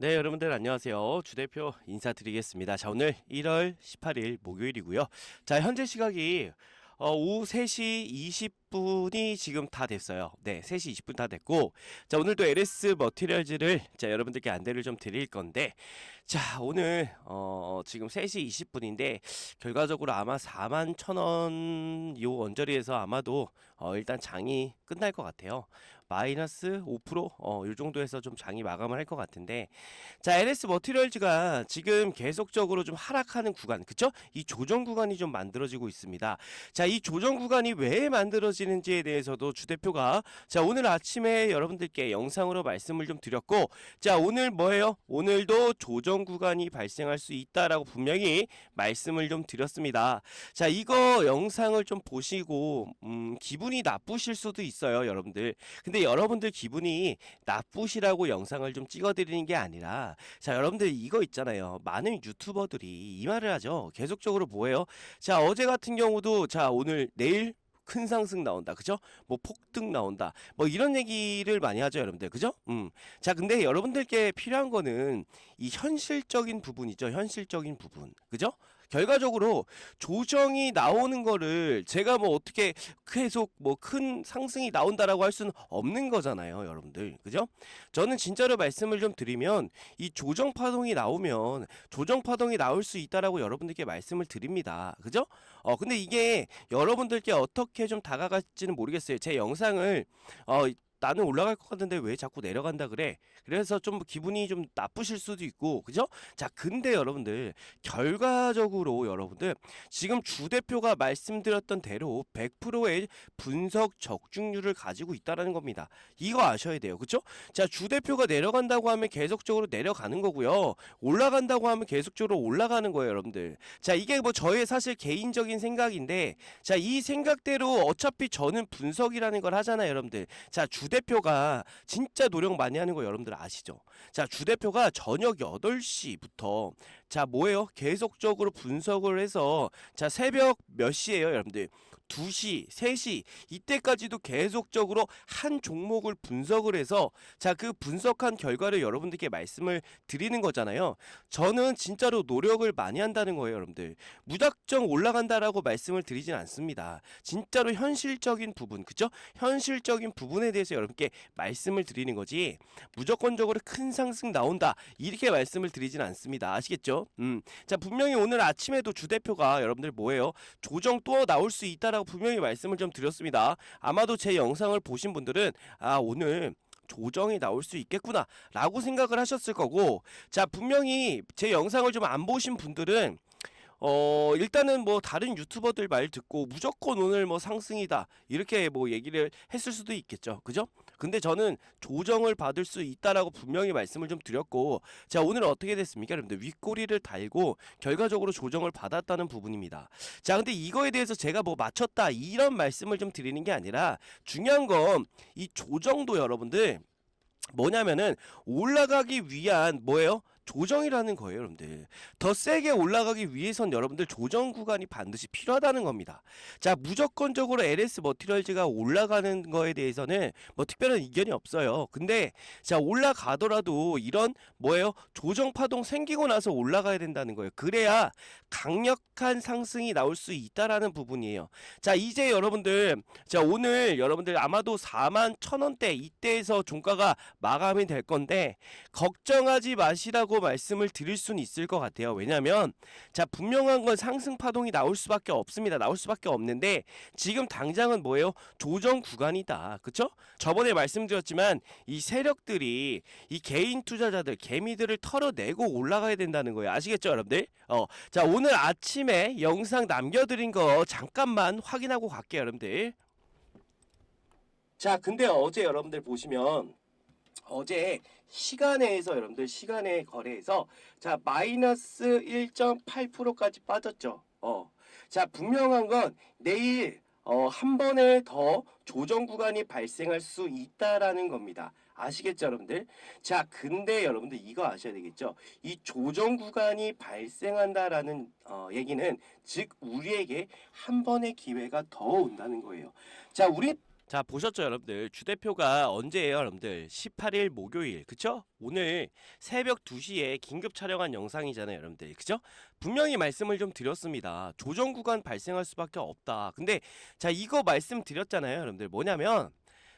네, 여러분들 안녕하세요. 주 대표 인사드리겠습니다. 자, 오늘 1월 18일 목요일이고요. 자, 현재 시각이 어, 오후 3시 20분이 지금 다 됐어요. 네, 3시 20분 다 됐고, 자, 오늘도 LS 머티리얼즈를 자, 여러분들께 안대를 좀 드릴 건데, 자, 오늘 어, 지금 3시 20분인데, 결과적으로 아마 4만 1,000원 요 언저리에서 아마도 어, 일단 장이 끝날 것 같아요. 마이너스 5% 어, 요 정도에서 좀 장이 마감을 할 것 같은데. 자 LS 머티리얼즈가 지금 계속적으로 좀 하락하는 구간 그쵸? 이 조정 구간이 좀 만들어지고 있습니다. 자 이 조정 구간이 왜 만들어지는지에 대해서도 주 대표가 자 오늘 아침에 여러분들께 영상으로 말씀을 좀 드렸고 자 오늘 뭐예요? 오늘도 조정 구간이 발생할 수 있다라고 분명히 말씀을 좀 드렸습니다. 자 이거 영상을 좀 보시고 음, 기분이 나쁘실 수도 있어요 여러분들. 근데 여러분들 기분이 나쁘시라고 영상을 좀 찍어드리는 게 아니라 자 여러분들 이거 있잖아요. 많은 유튜버들이 이 말을 하죠. 계속적으로 뭐예요? 자 어제 같은 경우도 자 오늘 내일 큰 상승 나온다. 그죠? 뭐 폭등 나온다. 뭐 이런 얘기를 많이 하죠 여러분들. 그죠? 음 자 근데 여러분들께 필요한 거는 이 현실적인 부분이죠. 현실적인 부분. 그죠 결과적으로 조정이 나오는 거를 제가 뭐 어떻게 계속 뭐 큰 상승이 나온다라고 할 수는 없는 거잖아요, 여러분들. 그죠? 저는 진짜로 말씀을 좀 드리면 이 조정 파동이 나오면 조정 파동이 나올 수 있다라고 여러분들께 말씀을 드립니다. 그죠? 어 근데 이게 여러분들께 어떻게 좀 다가갈지는 모르겠어요. 제 영상을 어 나는 올라갈 것 같은데 왜 자꾸 내려간다 그래? 그래서 좀 기분이 좀 나쁘실 수도 있고, 그죠? 자, 근데 여러분들, 결과적으로 여러분들, 지금 주 대표가 말씀드렸던 대로 100%의 분석 적중률을 가지고 있다라는 겁니다. 이거 아셔야 돼요. 그죠? 자, 주 대표가 내려간다고 하면 계속적으로 내려가는 거고요. 올라간다고 하면 계속적으로 올라가는 거예요, 여러분들. 자, 이게 뭐 저의 사실 개인적인 생각인데, 자, 이 생각대로 어차피 저는 분석이라는 걸 하잖아요, 여러분들. 자, 주 대표가 진짜 노력 많이 하는 거 여러분들 아시죠? 자, 주 대표가 저녁 8시부터 자, 뭐예요? 계속적으로 분석을 해서 자, 새벽 몇 시에요, 여러분들? 2시, 3시 이때까지도 계속적으로 한 종목을 분석을 해서 자, 그 분석한 결과를 여러분들께 말씀을 드리는 거잖아요. 저는 진짜로 노력을 많이 한다는 거예요, 여러분들. 무작정 올라간다라고 말씀을 드리진 않습니다. 진짜로 현실적인 부분, 그죠? 현실적인 부분에 대해서 여러분께 말씀을 드리는 거지. 무조건적으로 큰 상승 나온다. 이렇게 말씀을 드리진 않습니다. 아시겠죠? 음. 자, 분명히 오늘 아침에도 주 대표가 여러분들 뭐예요? 조정 또 나올 수 있다라고 분명히 말씀을 좀 드렸습니다. 아마도 제 영상을 보신 분들은 아, 오늘 조정이 나올 수 있겠구나 라고 생각을 하셨을 거고 자 분명히 제 영상을 좀 안 보신 분들은 어 일단은 뭐 다른 유튜버들 말 듣고 무조건 오늘 뭐 상승이다 이렇게 뭐 얘기를 했을 수도 있겠죠 그죠 근데 저는 조정을 받을 수 있다라고 분명히 말씀을 좀 드렸고 자 오늘 어떻게 됐습니까 여러분들 윗꼬리를 달고 결과적으로 조정을 받았다는 부분입니다 자 근데 이거에 대해서 제가 뭐 맞췄다 이런 말씀을 좀 드리는 게 아니라 중요한 건 이 조정도 여러분들 뭐냐면은 올라가기 위한 뭐예요? 조정이라는 거예요, 여러분들. 더 세게 올라가기 위해선 여러분들 조정 구간이 반드시 필요하다는 겁니다. 자, 무조건적으로 LS 머티리얼즈가 올라가는 거에 대해서는 뭐 특별한 이견이 없어요. 근데 자, 올라가더라도 이런 뭐예요? 조정 파동 생기고 나서 올라가야 된다는 거예요. 그래야 강력한 상승이 나올 수 있다라는 부분이에요. 자, 이제 여러분들 자, 오늘 여러분들 아마도 4만 1,000원대 이때에서 종가가 마감이 될 건데 걱정하지 마시라고 말씀을 드릴 수는 있을 것 같아요. 왜냐면 자, 분명한 건 상승 파동이 나올 수밖에 없습니다. 나올 수밖에 없는데 지금 당장은 뭐예요? 조정 구간이다. 그쵸? 저번에 말씀드렸지만 이 세력들이 이 개인 투자자들 개미들을 털어내고 올라가야 된다는 거예요. 아시겠죠, 여러분들? 어. 자, 오늘 아침에 영상 남겨드린 거 잠깐만 확인하고 갈게요, 여러분들. 자, 근데 어제 여러분들 보시면 어제 시간에서 여러분들 시간의 거래에서 자 마이너스 1.8%까지 빠졌죠. 어. 자 분명한 건 내일 어, 한 번에 더 조정 구간이 발생할 수 있다라는 겁니다. 아시겠죠, 여러분들? 자, 근데 여러분들 이거 아셔야 되겠죠? 이 조정 구간이 발생한다라는 어, 얘기는 즉 우리에게 한 번의 기회가 더 온다는 거예요. 자, 우리 자 보셨죠 여러분들? 주대표가 언제예요 여러분들? 18일 목요일 그쵸? 오늘 새벽 2시에 긴급 촬영한 영상이잖아요 여러분들. 그쵸? 분명히 말씀을 좀 드렸습니다. 조정 구간 발생할 수밖에 없다. 근데 자 이거 말씀드렸잖아요 여러분들. 뭐냐면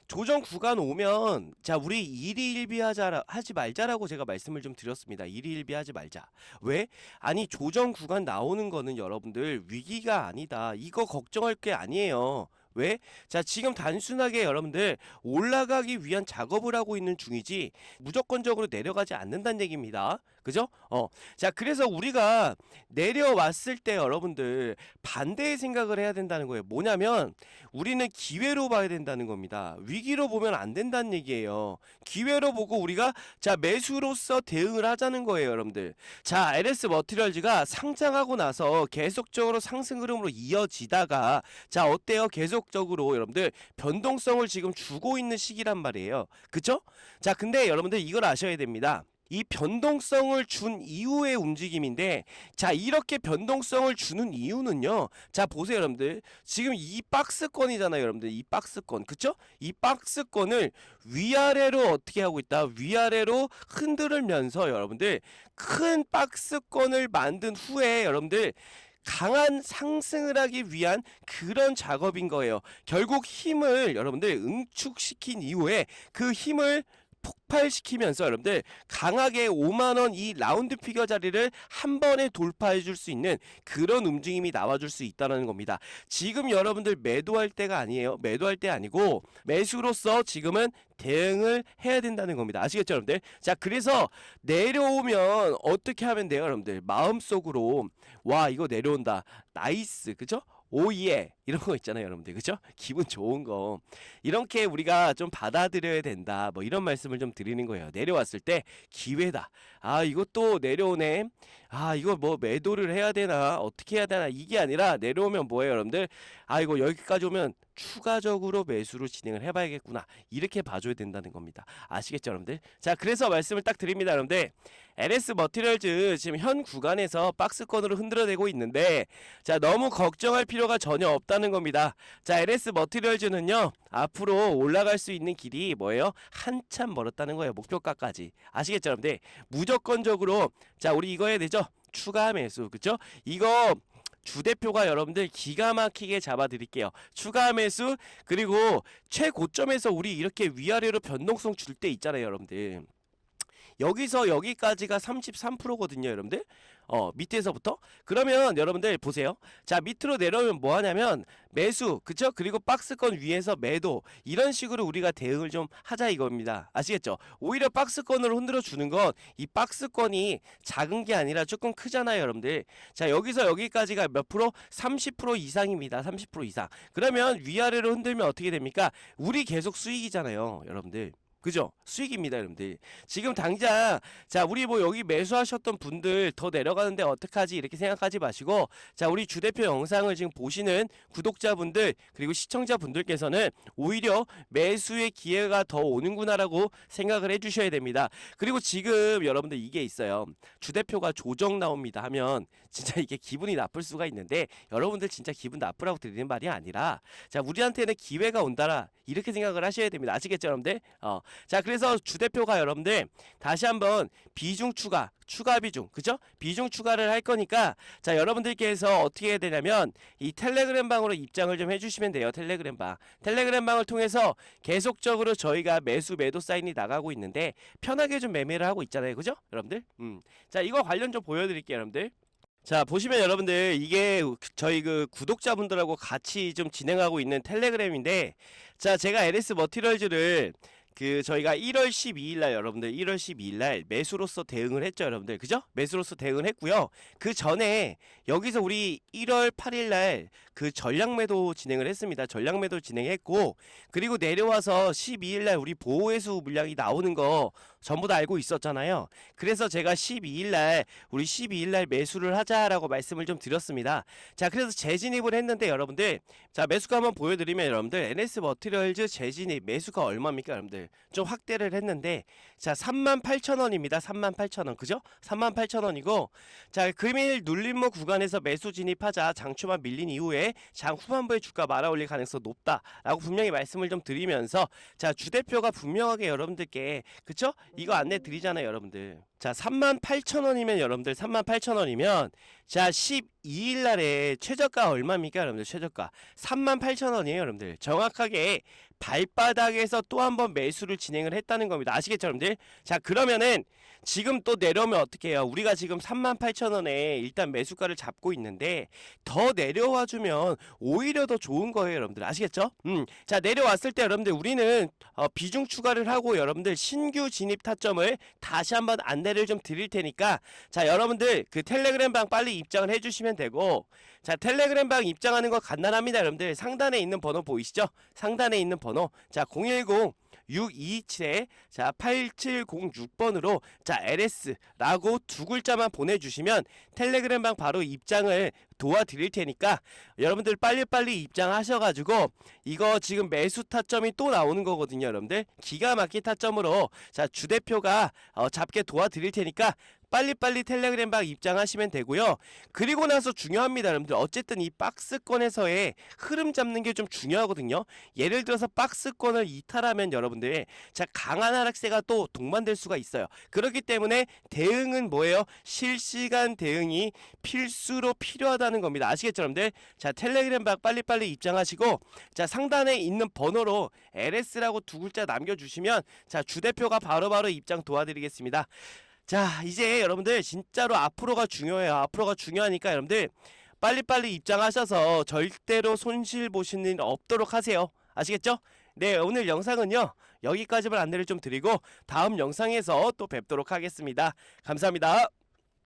조정 구간 오면 자 우리 일희일비하자 하지 말자라고 제가 말씀을 좀 드렸습니다. 일희일비하지 말자. 왜? 아니 조정 구간 나오는 거는 여러분들 위기가 아니다. 이거 걱정할 게 아니에요 왜? 자, 지금 단순하게 여러분들 올라가기 위한 작업을 하고 있는 중이지 무조건적으로 내려가지 않는다는 얘기입니다. 그죠? 어. 자, 그래서 우리가 내려왔을 때 여러분들 반대의 생각을 해야 된다는 거예요. 뭐냐면 우리는 기회로 봐야 된다는 겁니다. 위기로 보면 안 된다는 얘기예요. 기회로 보고 우리가 자, 매수로서 대응을 하자는 거예요, 여러분들. 자, LS 머티리얼즈가 상장하고 나서 계속적으로 상승 흐름으로 이어지다가 자, 어때요? 계속적으로 여러분들 변동성을 지금 주고 있는 시기란 말이에요. 그쵸? 자, 근데 여러분들 이걸 아셔야 됩니다. 이 변동성을 준 이후의 움직임인데 자 이렇게 변동성을 주는 이유는요. 자 보세요 여러분들. 지금 이 박스권이잖아요 여러분들. 이 박스권. 그쵸? 이 박스권을 위아래로 어떻게 하고 있다? 위아래로 흔들면서 여러분들 큰 박스권을 만든 후에 여러분들 강한 상승을 하기 위한 그런 작업인 거예요. 결국 힘을 여러분들 응축시킨 이후에 그 힘을 폭발시키면서 여러분들 강하게 5만원 이 라운드 피겨 자리를 한 번에 돌파해 줄 수 있는 그런 움직임이 나와줄 수 있다는 겁니다. 지금 여러분들 매도할 때가 아니에요. 매도할 때 아니고 매수로서 지금은 대응을 해야 된다는 겁니다. 아시겠죠, 여러분들? 자, 그래서 내려오면 어떻게 하면 돼요, 여러분들? 마음속으로 와, 이거 내려온다. 나이스. 그죠? 오예 이런 거 있잖아요 여러분들. 그죠? 기분 좋은 거. 이렇게 우리가 좀 받아들여야 된다. 뭐 이런 말씀을 좀 드리는 거예요. 내려왔을 때 기회다. 아 이것도 내려오네. 아 이거 뭐 매도를 해야 되나? 어떻게 해야 되나? 이게 아니라 내려오면 뭐예요 여러분들? 아 이거 여기까지 오면 추가적으로 매수로 진행을 해봐야겠구나. 이렇게 봐줘야 된다는 겁니다. 아시겠죠 여러분들? 자 그래서 말씀을 딱 드립니다 여러분들 LS 머티리얼즈 지금 현 구간에서 박스권으로 흔들어대고 있는데 자 너무 걱정할 필요가 전혀 없다는 겁니다. 자 LS 머티리얼즈는요 앞으로 올라갈 수 있는 길이 뭐예요? 한참 멀었다는 거예요 목표가까지. 아시겠죠 여러분들? 무조건적으로 자 우리 이거 해야 되죠? 추가 매수 그죠 이거 주대표가 여러분들 기가 막히게 잡아드릴게요. 추가 매수 그리고 최고점에서 우리 이렇게 위아래로 변동성 줄 때 있잖아요, 여러분들. 여기서 여기까지가 33%거든요, 여러분들. 어, 밑에서부터. 그러면 여러분들 보세요. 자, 밑으로 내려오면 뭐 하냐면 매수, 그쵸? 그리고 박스권 위에서 매도. 이런 식으로 우리가 대응을 좀 하자 이겁니다. 아시겠죠? 오히려 박스권으로 흔들어 주는 건 이 박스권이 작은 게 아니라 조금 크잖아요, 여러분들. 자, 여기서 여기까지가 몇 프로? 30% 이상입니다. 30% 이상. 그러면 위아래로 흔들면 어떻게 됩니까? 우리 계속 수익이잖아요, 여러분들. 그죠? 수익입니다, 여러분들. 지금 당장 자, 우리 뭐 여기 매수하셨던 분들 더 내려가는데 어떡하지? 이렇게 생각하지 마시고 자, 우리 주 대표 영상을 지금 보시는 구독자분들 그리고 시청자분들께서는 오히려 매수의 기회가 더 오는구나라고 생각을 해 주셔야 됩니다. 그리고 지금 여러분들 이게 있어요. 주 대표가 조정 나옵니다 하면 진짜 이게 기분이 나쁠 수가 있는데 여러분들 진짜 기분 나쁘라고 드리는 말이 아니라 자, 우리한테는 기회가 온다라 이렇게 생각을 하셔야 됩니다. 아시겠죠, 여러분들? 어. 자, 그래서 주 대표가 여러분들 다시 한번 비중 추가, 추가 비중, 그죠? 비중 추가를 할 거니까 자, 여러분들께서 어떻게 해야 되냐면 이 텔레그램 방으로 입장을 좀 해주시면 돼요. 텔레그램 방. 텔레그램 방을 통해서 계속적으로 저희가 매수 매도 사인이 나가고 있는데 편하게 좀 매매를 하고 있잖아요, 그죠? 여러분들? 음. 자, 이거 관련 좀 보여드릴게요, 여러분들. 자 보시면 여러분들 이게 저희 그 구독자분들하고 같이 좀 진행하고 있는 텔레그램인데 자 제가 LS 머티리얼즈를 그 저희가 1월 12일 날 여러분들 1월 12일 날 매수로서 대응을 했죠 여러분들 그죠? 매수로서 대응을 했고요 그 전에 여기서 우리 1월 8일 날그 전량 매도 진행을 했습니다. 전량 매도 진행했고 그리고 내려와서 12일 날 우리 보호회수 물량이 나오는 거 전부 다 알고 있었잖아요. 그래서 제가 12일 날 우리 12일 날 매수를 하자라고 말씀을 좀 드렸습니다. 자 그래서 재진입을 했는데 여러분들 자 매수가 한번 보여 드리면 여러분들 NS 머티리얼즈 재진입 매수가 얼마입니까 여러분들? 좀 확대를 했는데 자 38,000원입니다. 38,000원. 그죠? 38,000원이고 자 금일 눌림목 구간에서 매수 진입하자. 장초만 밀린 이후에 장 후반부에 주가 말아 올릴 가능성 높다라고 분명히 말씀을 좀 드리면서 자 주 대표가 분명하게 여러분들께 그쵸? 이거 안내 드리잖아요 여러분들. 자 38,000원이면 여러분들 38,000원이면 자 12일 날에 최저가 얼마입니까 여러분들 최저가? 38,000원이에요 여러분들. 정확하게 발바닥에서 또 한 번 매수를 진행을 했다는 겁니다. 아시겠죠 여러분들? 자 그러면은 지금 또 내려오면 어떻게 해요? 우리가 지금 38,000원에 일단 매수가를 잡고 있는데 더 내려와 주면 오히려 더 좋은 거예요 여러분들. 아시겠죠? 음 자 내려왔을 때 여러분들 우리는 어, 비중 추가를 하고 여러분들 신규 진입 타점을 다시 한번 안내를 좀 드릴 테니까 자 여러분들 그 텔레그램 방 빨리 입장을 해 주시면 되고 자 텔레그램 방 입장하는 거 간단합니다 여러분들. 상단에 있는 번호 보이시죠? 상단에 있는 번호. 자 010 627에 자 8706번으로 자 LS라고 두 글자만 보내주시면 텔레그램 방 바로 입장을 도와드릴 테니까 여러분들 빨리빨리 입장하셔가지고 이거 지금 매수 타점이 또 나오는 거거든요 여러분들. 기가 막힌 타점으로 자 주대표가 어, 잡게 도와드릴 테니까 빨리빨리 텔레그램 방 입장하시면 되고요. 그리고 나서 중요합니다 여러분들. 어쨌든 이 박스권에서의 흐름 잡는 게 좀 중요하거든요. 예를 들어서 박스권을 이탈하면 여러분들 자 강한 하락세가 또 동반될 수가 있어요. 그렇기 때문에 대응은 뭐예요? 실시간 대응이 필수로 필요하다는 겁니다. 아시겠죠 여러분들? 자 텔레그램 방 빨리빨리 입장하시고 자 상단에 있는 번호로 LS라고 두 글자 남겨주시면 자 주대표가 바로바로 입장 도와드리겠습니다 자 이제 여러분들 진짜로 앞으로가 중요해요. 앞으로가 중요하니까 여러분들 빨리빨리 입장하셔서 절대로 손실 보시는 일 없도록 하세요. 아시겠죠? 네 오늘 영상은요 여기까지만 안내를 좀 드리고 다음 영상에서 또 뵙도록 하겠습니다. 감사합니다